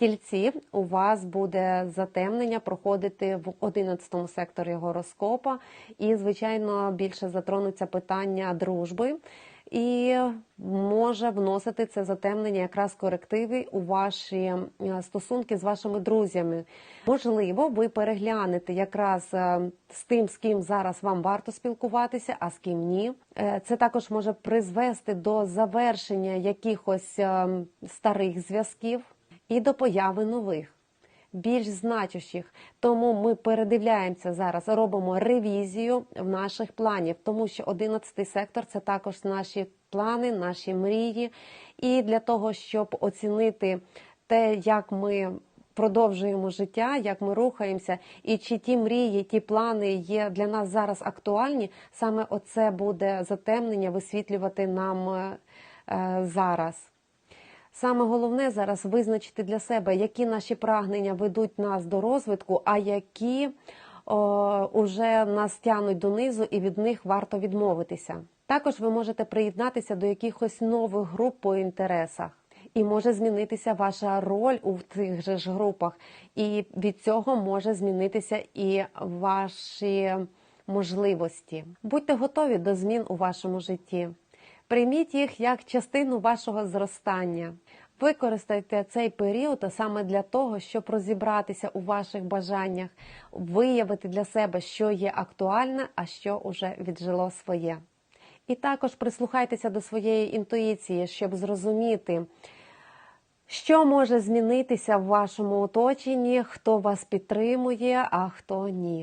Тільці у вас буде затемнення проходити в 11 секторі гороскопа, і, звичайно, більше затронуться питання дружби. І може вносити це затемнення якраз корективи у ваші е, стосунки з вашими друзями. Можливо, ви переглянете якраз е, з тим, з ким зараз вам варто спілкуватися, а з ким ні. Е, Це також може призвести до завершення якихось е, старих зв'язків і до появи нових більш значущих. Тому ми передивляємося зараз, робимо ревізію в наших планів, тому що 11 сектор це також наші плани, наші мрії. І для того, щоб оцінити те, як ми. Продовжуємо життя, як ми рухаємося, і чи ті мрії, ті плани є для нас зараз актуальні, саме оце буде затемнення висвітлювати нам е, е, зараз. Саме головне зараз визначити для себе, які наші прагнення ведуть нас до розвитку, а які о, уже нас тянуть донизу, і від них варто відмовитися. Також ви можете приєднатися до якихось нових груп по інтересах. І може змінитися ваша роль у тих же ж групах, і від цього може змінитися і ваші можливості. Будьте готові до змін у вашому житті. Прийміть їх як частину вашого зростання. Використайте цей період саме для того, щоб розібратися у ваших бажаннях, виявити для себе, що є актуальне, а що уже віджило своє. І також прислухайтеся до своєї інтуїції, щоб зрозуміти, що може змінитися в вашому оточенні, хто вас підтримує, а хто ні.